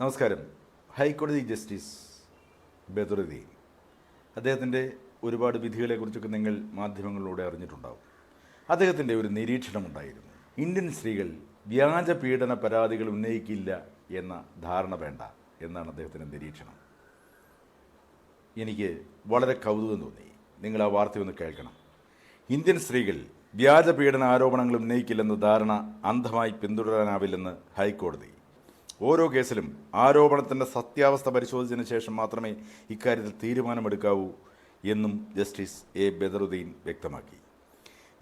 നമസ്കാരം. ഹൈക്കോടതി ജസ്റ്റിസ് ബദറുദ്ദീൻ അദ്ദേഹത്തിന്റെ ഒരുപാട് വിധികളെക്കുറിച്ചൊക്കെ നിങ്ങൾ മാധ്യമങ്ങളിലൂടെ അറിഞ്ഞിട്ടുണ്ടാവും. അദ്ദേഹത്തിന്റെ ഒരു നിരീക്ഷണമുണ്ടായിരുന്നു. ഇന്ത്യൻ സ്ത്രീകൾ വ്യാജ പീഡന പരാതികൾ ഉന്നയിക്കില്ല എന്ന ധാരണ വേണ്ട എന്നാണ് അദ്ദേഹത്തിന്റെ നിരീക്ഷണം. എനിക്ക് വളരെ കൗതുകം തോന്നി. നിങ്ങൾ ആ വാർത്ത ഒന്ന് കേൾക്കണം. ഇന്ത്യൻ സ്ത്രീകൾ വ്യാജ പീഡന ആരോപണങ്ങൾ ഉന്നയിക്കില്ലെന്ന ധാരണ അന്ധമായി പിന്തുടരാനാവില്ലെന്ന് ഹൈക്കോടതി. ഓരോ കേസിലും ആരോപണത്തിന്റെ സത്യാവസ്ഥ പരിശോധിച്ചതിന് ശേഷം മാത്രമേ ഇക്കാര്യത്തിൽ തീരുമാനമെടുക്കാവൂ എന്നും ജസ്റ്റിസ് എ ബദറുദ്ദീൻ വ്യക്തമാക്കി.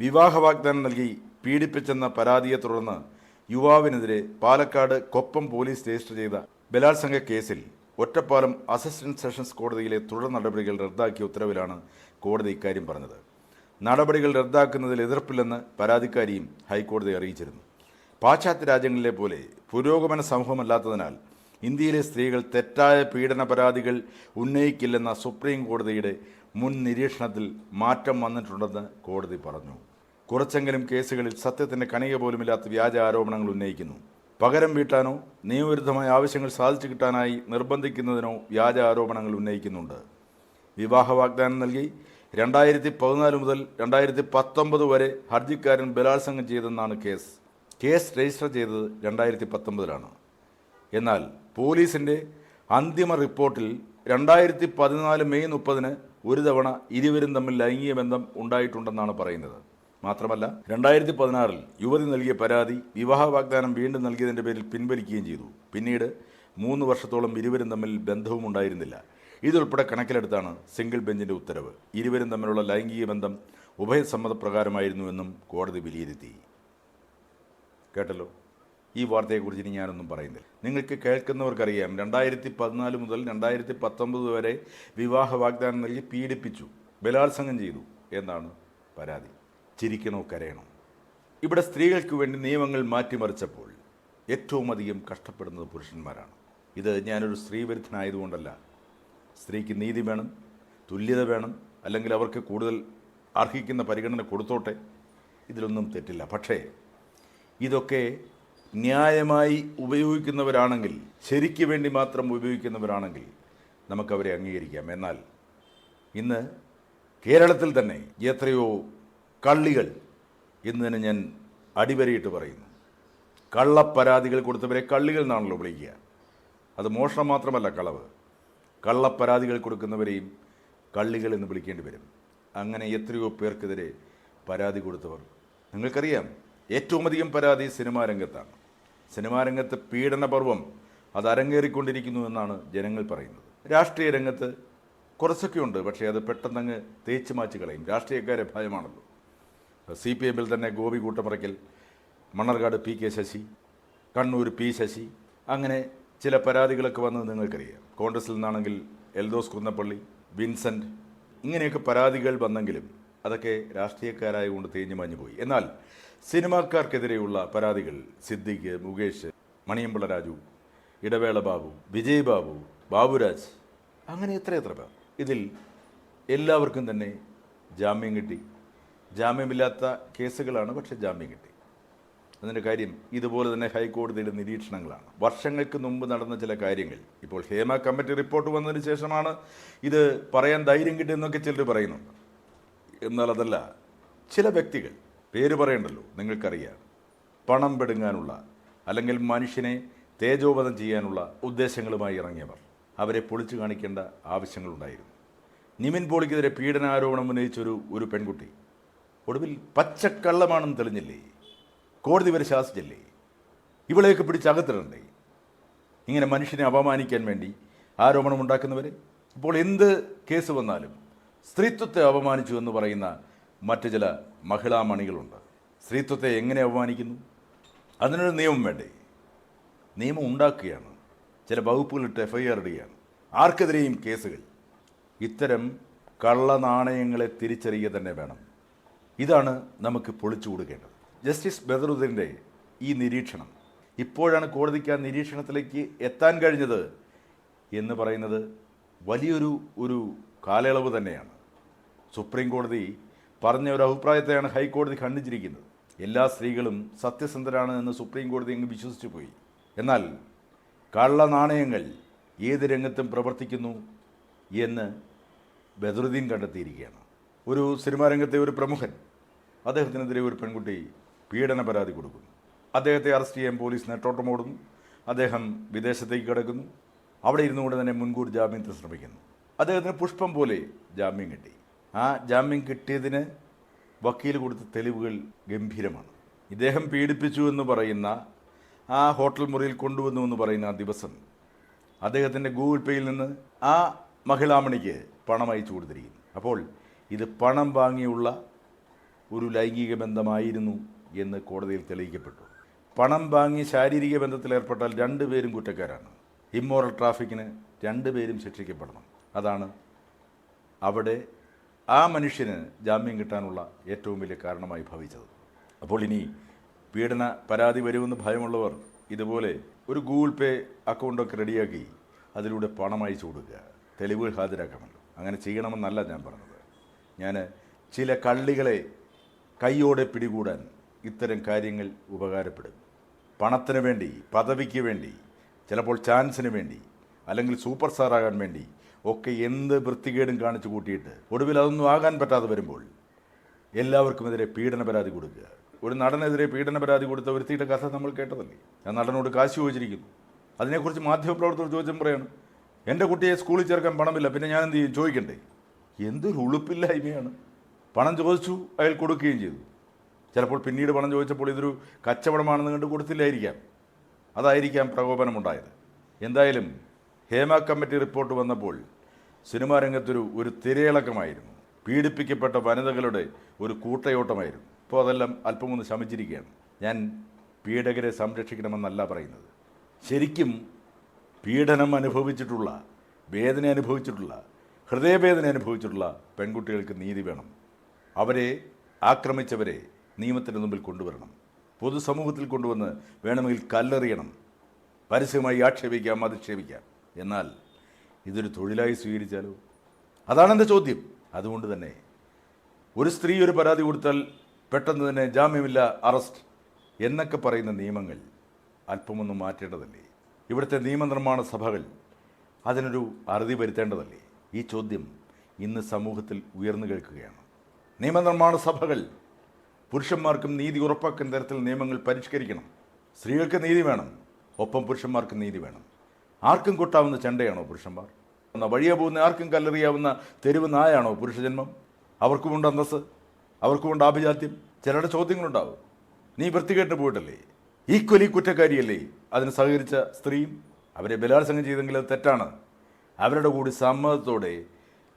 വിവാഹ വാഗ്ദാനം നൽകി പീഡിപ്പിച്ചെന്ന പരാതിയെ തുടർന്ന് യുവാവിനെതിരെ പാലക്കാട് കൊപ്പം പോലീസ് രജിസ്റ്റർ ചെയ്ത ബലാത്സംഗ കേസിൽ ഒറ്റപ്പാലം അസിസ്റ്റന്റ് സെഷൻസ് കോടതിയിലെ തുടർ നടപടികൾ റദ്ദാക്കിയ ഉത്തരവിലാണ് കോടതി ഇക്കാര്യം പറഞ്ഞത്. നടപടികൾ റദ്ദാക്കുന്നതിൽ എതിർപ്പില്ലെന്ന് പരാതിക്കാരിയും ഹൈക്കോടതി അറിയിച്ചിരുന്നു. പാശ്ചാത്യ രാജ്യങ്ങളിലെ പോലെ പുരോഗമന സമൂഹമല്ലാത്തതിനാൽ ഇന്ത്യയിലെ സ്ത്രീകൾ തെറ്റായ പീഡന പരാതികൾ ഉന്നയിക്കില്ലെന്ന സുപ്രീം കോടതിയുടെ മുൻ നിരീക്ഷണത്തിൽ മാറ്റം വന്നിട്ടുണ്ടെന്ന് കോടതി പറഞ്ഞു. കുറച്ചെങ്കിലും കേസുകളിൽ സത്യത്തിന്റെ കണിക പോലുമില്ലാത്ത വ്യാജ ആരോപണങ്ങൾ ഉന്നയിക്കുന്നു. പകരം വീട്ടാനോ നിയമവിരുദ്ധമായ ആവശ്യങ്ങൾ സാധിച്ചു കിട്ടാനായി നിർബന്ധിക്കുന്നതിനോ വ്യാജ ആരോപണങ്ങൾ ഉന്നയിക്കുന്നുണ്ട്. വിവാഹ വാഗ്ദാനം നൽകി രണ്ടായിരത്തി പതിനാല് മുതൽ രണ്ടായിരത്തി പത്തൊമ്പത് വരെ ഹർജിക്കാരൻ ബലാത്സംഗം ചെയ്തെന്നാണ് കേസ്. കേസ് രജിസ്റ്റർ ചെയ്തത് രണ്ടായിരത്തി പത്തൊമ്പതിലാണ് എന്നാൽ പോലീസിന്റെ അന്തിമ റിപ്പോർട്ടിൽ രണ്ടായിരത്തി പതിനാല് മെയ് മുപ്പതിന് ഒരു തവണ ഇരുവരും തമ്മിൽ ലൈംഗിക ബന്ധം ഉണ്ടായിട്ടുണ്ടെന്നാണ് പറയുന്നത്. മാത്രമല്ല രണ്ടായിരത്തി പതിനാറിൽ യുവതി നൽകിയ പരാതി വിവാഹ വാഗ്ദാനം വീണ്ടും നൽകിയതിന്റെ പേരിൽ പിൻവലിക്കുകയും ചെയ്തു. പിന്നീട് മൂന്ന് വർഷത്തോളം ഇരുവരും തമ്മിൽ ബന്ധവും ഉണ്ടായിരുന്നില്ല. ഇതുൾപ്പെടെ കണക്കിലെടുത്താണ് സിംഗിൾ ബെഞ്ചിന്റെ ഉത്തരവ്. ഇരുവരും തമ്മിലുള്ള ലൈംഗിക ബന്ധം ഉഭയസമ്മതപ്രകാരമായിരുന്നുവെന്നും കോടതി വിലയിരുത്തി. കേട്ടല്ലോ? ഈ വാർത്തയെക്കുറിച്ച് ഇനി ഞാനൊന്നും പറയുന്നില്ല. നിങ്ങൾക്ക് കേൾക്കുന്നവർക്കറിയാം രണ്ടായിരത്തി പതിനാല് മുതൽ രണ്ടായിരത്തി പത്തൊമ്പത് വരെ വിവാഹ വാഗ്ദാനം നൽകി പീഡിപ്പിച്ചു ബലാത്സംഗം ചെയ്തു എന്നാണ് പരാതി. ചിരിക്കണോ കരയണോ? ഇവിടെ സ്ത്രീകൾക്ക് വേണ്ടി നിയമങ്ങൾ മാറ്റിമറിച്ചപ്പോൾ ഏറ്റവും അധികം കഷ്ടപ്പെടുന്നത് പുരുഷന്മാരാണ്. ഇത് ഞാനൊരു സ്ത്രീവിരുദ്ധനായതുകൊണ്ടല്ല. സ്ത്രീക്ക് നീതി വേണം തുല്യത വേണം അല്ലെങ്കിൽ അവർക്ക് കൂടുതൽ അർഹിക്കുന്ന പരിഗണന കൊടുത്തോട്ടെ? ഇതിലൊന്നും തെറ്റില്ല. പക്ഷേ ഇതൊക്കെ ന്യായമായി ഉപയോഗിക്കുന്നവരാണെങ്കിൽ ശരിക്ക് വേണ്ടി മാത്രം ഉപയോഗിക്കുന്നവരാണെങ്കിൽ നമുക്കവരെ അംഗീകരിക്കാം. എന്നാൽ ഇന്ന് കേരളത്തിൽ തന്നെ എത്രയോ കള്ളികൾ എന്ന് തന്നെ ഞാൻ അടിവരയിട്ട് പറയുന്നു. കള്ളപ്പരാതികൾ കൊടുത്തവരെ കള്ളികൾ എന്നാണല്ലോ വിളിക്കുക. അത് മോഷണം മാത്രമല്ല കളവ്. കള്ളപ്പരാതികൾ കൊടുക്കുന്നവരെയും കള്ളികൾ എന്ന് വിളിക്കേണ്ടി വരും. അങ്ങനെ എത്രയോ പേർക്കെതിരെ പരാതി കൊടുത്തവർ. നിങ്ങൾക്കറിയാം ഏറ്റവും അധികം പരാതി സിനിമാ രംഗത്താണ്. സിനിമാ രംഗത്ത് പീഡനപർവം അത് അരങ്ങേറിക്കൊണ്ടിരിക്കുന്നു എന്നാണ് ജനങ്ങൾ പറയുന്നത്. രാഷ്ട്രീയ രംഗത്ത് കുറച്ചൊക്കെ ഉണ്ട് പക്ഷേ അത് പെട്ടെന്നങ്ങ് തേച്ച് മാച്ച് കളയും. രാഷ്ട്രീയക്കാരെ ഭയമാണല്ലോ. സി പി എമ്മിൽ തന്നെ Gopi Koottamarakkal Mannarkkad P K Sasi Kannur P Sasi അങ്ങനെ ചില പരാതികളൊക്കെ വന്നത് നിങ്ങൾക്കറിയാം. കോൺഗ്രസിൽ നിന്നാണെങ്കിൽ എൽദോസ് കുന്നപ്പള്ളി വിൻസെന്റ് ഇങ്ങനെയൊക്കെ പരാതികൾ വന്നെങ്കിലും അതൊക്കെ രാഷ്ട്രീയക്കാരായതുകൊണ്ട് തേഞ്ഞു മാഞ്ഞു പോയി. എന്നാൽ സിനിമാക്കാർക്കെതിരെയുള്ള പരാതികൾ സിദ്ദിഖ് മുകേഷ് മണിയമ്പിള്ള രാജു ഇടവേള ബാബു വിജയ് ബാബു ബാബുരാജ് അങ്ങനെ എത്ര എത്ര പേർ. ഇതിൽ എല്ലാവർക്കും തന്നെ ജാമ്യം കിട്ടി. ജാമ്യമില്ലാത്ത കേസുകളാണ് പക്ഷേ ജാമ്യം കിട്ടി. അതിന്റെ കാര്യം ഇതുപോലെ തന്നെ ഹൈക്കോടതിയുടെ നിരീക്ഷണങ്ങളാണ്. വർഷങ്ങൾക്ക് മുമ്പ് നടന്ന ചില കാര്യങ്ങൾ. ഇപ്പോൾ ഹേമ കമ്മിറ്റി റിപ്പോർട്ട് വന്നതിന് ശേഷമാണ് ഇത് പറയാൻ ധൈര്യം കിട്ടിയെന്നൊക്കെ ചിലർ പറയുന്നുണ്ട്. എന്നാൽ അതല്ല ചില വ്യക്തികൾ പേര് പറയണ്ടല്ലോ നിങ്ങൾക്കറിയാം. പണം പെടുങ്ങാനുള്ള അല്ലെങ്കിൽ മനുഷ്യനെ തേജോവധം ചെയ്യാനുള്ള ഉദ്ദേശങ്ങളുമായി ഇറങ്ങിയവർ അവരെ പൊളിച്ചു കാണിക്കേണ്ട ആവശ്യങ്ങളുണ്ടായിരുന്നു. നിമിൻ പോളിക്കെതിരെ പീഡനാരോപണം ഉന്നയിച്ചൊരു ഒരു പെൺകുട്ടി. ഒടുവിൽ പച്ചക്കള്ളമാണെന്ന് തെളിഞ്ഞില്ലേ? കോടതി വരെ ശാസിച്ചില്ലേ? ഇവളെയൊക്കെ പിടിച്ച് അകത്തിടണ്ടേ? ഇങ്ങനെ മനുഷ്യനെ അപമാനിക്കാൻ വേണ്ടി ആരോപണം ഉണ്ടാക്കുന്നവരെ? ഇപ്പോൾ എന്ത് കേസ് വന്നാലും സ്ത്രീത്വത്തെ അപമാനിച്ചു എന്ന് പറയുന്ന മറ്റു ചില മഹിളാമണികളുണ്ട് സ്ത്രീത്വത്തെ എങ്ങനെ അപമാനിക്കുന്നു? അതിനൊരു നിയമം വേണ്ടേ? നിയമം ഉണ്ടാക്കുകയാണ്. ചില വകുപ്പുകളിട്ട് എഫ് ഐ ആർ ഇടുകയാണ്. ആർക്കെതിരെയും കേസുകൾ. ഇത്തരം കള്ളനാണയങ്ങളെ തിരിച്ചറിയുക തന്നെ വേണം. ഇതാണ് നമുക്ക് പൊളിച്ചു കൊടുക്കേണ്ടത്. ജസ്റ്റിസ് ബദറുദ്ദീന്റെ ഈ നിരീക്ഷണം. ഇപ്പോഴാണ് കോടതിക്ക് ആ നിരീക്ഷണത്തിലേക്ക് എത്താൻ കഴിഞ്ഞത് എന്ന് പറയുന്നത് വലിയൊരു ഒരു കാലയളവ് തന്നെയാണ്. സുപ്രീം കോടതി പറഞ്ഞ ഒരു അഭിപ്രായത്തെയാണ് ഹൈക്കോടതി ഖണ്ഡിച്ചിരിക്കുന്നത്. എല്ലാ സ്ത്രീകളും സത്യസന്ധരാണ് എന്ന് സുപ്രീം കോടതി അങ്ങ് വിശ്വസിച്ചു പോയി. എന്നാൽ കള്ള നാണയങ്ങൾ ഏത് രംഗത്തും പ്രവർത്തിക്കുന്നു എന്ന് ബദറുദ്ദീൻ കണ്ടെത്തിയിരിക്കുകയാണ്. ഒരു സിനിമാ രംഗത്തെ ഒരു പ്രമുഖൻ അദ്ദേഹത്തിനെതിരെ ഒരു പെൺകുട്ടി പീഡന പരാതി കൊടുക്കുന്നു. അദ്ദേഹത്തെ അറസ്റ്റ് ചെയ്യാൻ പോലീസ് നെട്ടോട്ടമോടുന്നു അദ്ദേഹം വിദേശത്തേക്ക് കിടക്കുന്നു. അവിടെ ഇരുന്നുകൊണ്ട് തന്നെ മുൻകൂർ ജാമ്യത്തിന് ശ്രമിക്കുന്നു. അദ്ദേഹത്തിന് പുഷ്പം പോലെ ജാമ്യം കിട്ടി. ആ ജാമ്യം കിട്ടിയതിന് വക്കീൽ കൊടുത്ത തെളിവുകൾ ഗംഭീരമാണ്. ഇദ്ദേഹം പീഡിപ്പിച്ചു എന്ന് പറയുന്ന ആ ഹോട്ടൽ മുറിയിൽ കൊണ്ടുവന്നു എന്ന് പറയുന്ന ആ ദിവസം അദ്ദേഹത്തിന്റെ ഗൂഗിൾ പേയിൽ നിന്ന് ആ മഹിളാമണിക്ക് പണം അയച്ചു കൊടുത്തിരിക്കുന്നു. അപ്പോൾ ഇത് പണം വാങ്ങിയുള്ള ഒരു ലൈംഗിക ബന്ധമായിരുന്നു എന്ന് കോടതിയിൽ തെളിയിക്കപ്പെട്ടു. പണം വാങ്ങി ശാരീരിക ബന്ധത്തിൽ ഏർപ്പെട്ടാൽ രണ്ടുപേരും കുറ്റക്കാരാണ്. ഇമ്മോറൽ ട്രാഫിക്കിന് രണ്ടുപേരും ശിക്ഷിക്കപ്പെടണം. അതാണ് അവിടെ ആ മനുഷ്യന് ജാമ്യം കിട്ടാനുള്ള ഏറ്റവും വലിയ കാരണമായി ഭവിച്ചത്. അപ്പോൾ ഇനി പീഡന പരാതി വരുമെന്ന് ഭയമുള്ളവർ ഇതുപോലെ ഒരു ഗൂഗിൾ പേ അക്കൗണ്ടൊക്കെ റെഡിയാക്കി അതിലൂടെ പണം അയച്ചു കൊടുക്കുക. തെളിവുകൾ ഹാജരാക്കാമല്ലോ. അങ്ങനെ ചെയ്യണമെന്നല്ല ഞാൻ പറഞ്ഞത്. ഞാൻ ചില കള്ളികളെ കൈയോടെ പിടികൂടാൻ ഇത്തരം കാര്യങ്ങൾ ഉപകാരപ്പെടും. പണത്തിന് വേണ്ടി പദവിക്ക് വേണ്ടി ചിലപ്പോൾ ചാൻസിന് വേണ്ടി അല്ലെങ്കിൽ സൂപ്പർ സ്റ്റാർ ആകാൻ വേണ്ടി ഒക്കെ എന്ത് വൃത്തികേടും കാണിച്ചു കൂട്ടിയിട്ട് ഒടുവിൽ അതൊന്നും ആകാൻ പറ്റാതെ വരുമ്പോൾ എല്ലാവർക്കുമെതിരെ പീഡന പരാതി കൊടുക്കുക. ഒരു നടനെതിരെ പീഡന പരാതി കൊടുത്ത വൃത്തിയുടെ കഥ നമ്മൾ കേട്ടതല്ലേ? ഞാൻ നടനോട് കാശ് ചോദിച്ചിരിക്കുന്നു. അതിനെക്കുറിച്ച് മാധ്യമപ്രവർത്തകർ ചോദിച്ചും പറയാണ്. എന്റെ കുട്ടിയെ സ്കൂളിൽ ചേർക്കാൻ പണമില്ല പിന്നെ ഞാൻ എന്ത് ചെയ്യും? ചോദിക്കണ്ടേ? എന്തൊരു ഉളുപ്പില്ലായ്മയാണ് പണം ചോദിച്ചു അയാൾ കൊടുക്കുകയും ചെയ്തു. ചിലപ്പോൾ പിന്നീട് പണം ചോദിച്ചപ്പോൾ ഇതൊരു കച്ചവടമാണെന്ന് കണ്ട് കൊടുത്തില്ലായിരിക്കാം. അതായിരിക്കാം പ്രകോപനമുണ്ടായത്. എന്തായാലും ഹേമ കമ്മിറ്റി റിപ്പോർട്ട് വന്നപ്പോൾ സിനിമാ രംഗത്തൊരു ഒരു തിരയിളക്കമായിരുന്നു. പീഡിപ്പിക്കപ്പെട്ട വനിതകളുടെ ഒരു കൂട്ടയോട്ടമായിരുന്നു. ഇപ്പോൾ അതെല്ലാം അല്പം ഒന്ന് ശമിച്ചിരിക്കുകയാണ്. ഞാൻ പീഡകരെ സംരക്ഷിക്കണമെന്നല്ല പറയുന്നത്. ശരിക്കും പീഡനം അനുഭവിച്ചിട്ടുള്ള വേദന അനുഭവിച്ചിട്ടുള്ള ഹൃദയവേദന അനുഭവിച്ചിട്ടുള്ള പെൺകുട്ടികൾക്ക് നീതി വേണം. അവരെ ആക്രമിച്ചവരെ നിയമത്തിന് മുമ്പിൽ കൊണ്ടുവരണം. പൊതുസമൂഹത്തിൽ കൊണ്ടുവന്ന് വേണമെങ്കിൽ കല്ലെറിയണം. പരസ്യമായി ആക്ഷേപിക്കാം അധിക്ഷേപിക്കാം. എന്നാൽ ഇതൊരു തൊഴിലായി സ്വീകരിച്ചാലോ? അതാണ് എന്റെ ചോദ്യം. അതുകൊണ്ട് തന്നെ ഒരു സ്ത്രീ ഒരു പരാതി കൊടുത്താൽ പെട്ടെന്ന് തന്നെ ജാമ്യമില്ല അറസ്റ്റ് എന്നൊക്കെ പറയുന്ന നിയമങ്ങൾ അല്പമൊന്നും മാറ്റേണ്ടതല്ലേ? ഇവിടുത്തെ നിയമനിർമ്മാണ സഭകൾ അതിനൊരു അറുതി വരുത്തേണ്ടതല്ലേ? ഈ ചോദ്യം ഇന്ന് സമൂഹത്തിൽ ഉയർന്നു കേൾക്കുകയാണ്. നിയമനിർമ്മാണ സഭകൾ പുരുഷന്മാർക്കും നീതി ഉറപ്പാക്കുന്ന തരത്തിൽ നിയമങ്ങൾ പരിഷ്കരിക്കണം. സ്ത്രീകൾക്ക് നീതി വേണം ഒപ്പം പുരുഷന്മാർക്കും നീതി വേണം. ആർക്കും കൊട്ടാവുന്ന ചെണ്ടയാണോ പുരുഷന്മാർ? എന്നാൽ വഴിയെ പോകുന്ന ആർക്കും കല്ലെറിയാവുന്ന തെരുവ് നായാണോ പുരുഷജന്മം? അവർക്കുമുണ്ട് അന്തസ് അവർക്കുമുണ്ട് ആഭിജാത്യം. ചിലരുടെ ചോദ്യങ്ങളുണ്ടാവും. നീ വൃത്തികേട്ട് പോയിട്ടല്ലേ? ഈക്വലി കുറ്റക്കാരിയല്ലേ? അതിന് സഹകരിച്ച സ്ത്രീയും അവരെ ബലാത്സംഗം ചെയ്തെങ്കിൽ അത് തെറ്റാണ്. അവരുടെ കൂടി സമ്മതത്തോടെ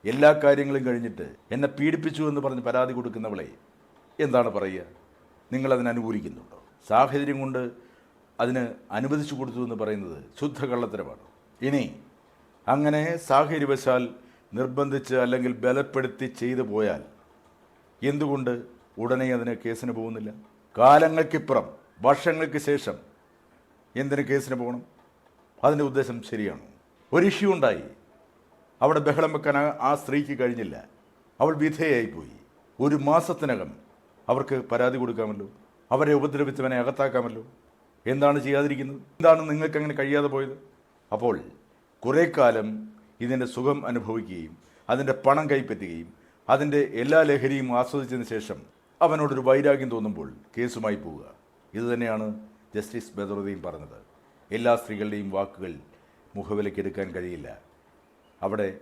എല്ലാ കാര്യങ്ങളും കഴിഞ്ഞിട്ട് എന്നെ പീഡിപ്പിച്ചു എന്ന് പറഞ്ഞ് പരാതി കൊടുക്കുന്നവളെ എന്താണ് പറയുക? നിങ്ങളതിന് അനുകൂലിക്കുന്നുണ്ടോ? സാഹചര്യം കൊണ്ട് അതിന് അനുവദിച്ചു കൊടുത്തു എന്ന് പറയുന്നത് ശുദ്ധ കള്ളത്തരമാണ് ഇനി അങ്ങനെ സാഹചര്യവശാൽ നിർബന്ധിച്ച് അല്ലെങ്കിൽ ബലപ്പെടുത്തി ചെയ്തു പോയാൽ എന്തുകൊണ്ട് ഉടനെ അതിന് കേസിന് പോകുന്നില്ല? കാലങ്ങൾക്കിപ്പുറം വർഷങ്ങൾക്ക് ശേഷം എന്തിന് കേസിന് പോകണം? അതിന്റെ ഉദ്ദേശം ശരിയാണ്? ഒരു ഇഷ്യൂ ഉണ്ടായി. അവിടെ ബഹളം വെക്കാൻ ആ- സ്ത്രീക്ക് കഴിഞ്ഞില്ല. അവൾ വിധേയായിപ്പോയി. ഒരു മാസത്തിനകം അവർക്ക് പരാതി കൊടുക്കാമല്ലോ. അവരെ ഉപദ്രവിച്ചവനെ അകത്താക്കാമല്ലോ. എന്താണ് ചെയ്യാതിരിക്കുന്നത്? എന്താണ് നിങ്ങൾക്ക് അങ്ങനെ കഴിയാതെ പോയത്? അപ്പോൾ കുറേ കാലം ഇതിന്റെ സുഖം അനുഭവിക്കുകയും അതിന്റെ പണം കൈപ്പറ്റുകയും അതിന്റെ എല്ലാ ലഹരിയും ആസ്വദിച്ചതിന് ശേഷം അവനോടൊരു വൈരാഗ്യം തോന്നുമ്പോൾ കേസുമായി പോവുക. ഇതുതന്നെയാണ് ജസ്റ്റിസ് ബദറുദ്ദീൻ പറഞ്ഞത്. എല്ലാ സ്ത്രീകളുടെയും വാക്കുകൾ മുഖവിലക്കെടുക്കാൻ കഴിയില്ല. അവിടെ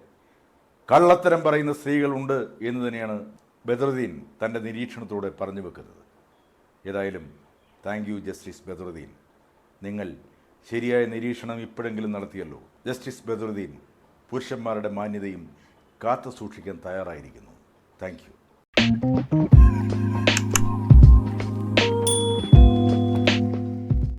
കള്ളത്തരം പറയുന്ന സ്ത്രീകളുണ്ട് എന്ന് തന്നെയാണ് ബദറുദ്ദീൻ തന്റെ നിരീക്ഷണത്തോടെ പറഞ്ഞു വെക്കുന്നത്. ഏതായാലും താങ്ക് യു ജസ്റ്റിസ് ബദറുദ്ദീൻ നിങ്ങൾ ശരിയായ നിരീക്ഷണം ഇപ്പോഴെങ്കിലും നടത്തിയല്ലോ. ജസ്റ്റിസ് ബദറുദ്ദീൻ പുരുഷന്മാരുടെ മാന്യതയും കാത്തു സൂക്ഷിക്കാൻ തയ്യാറായിരിക്കുന്നു. Thank you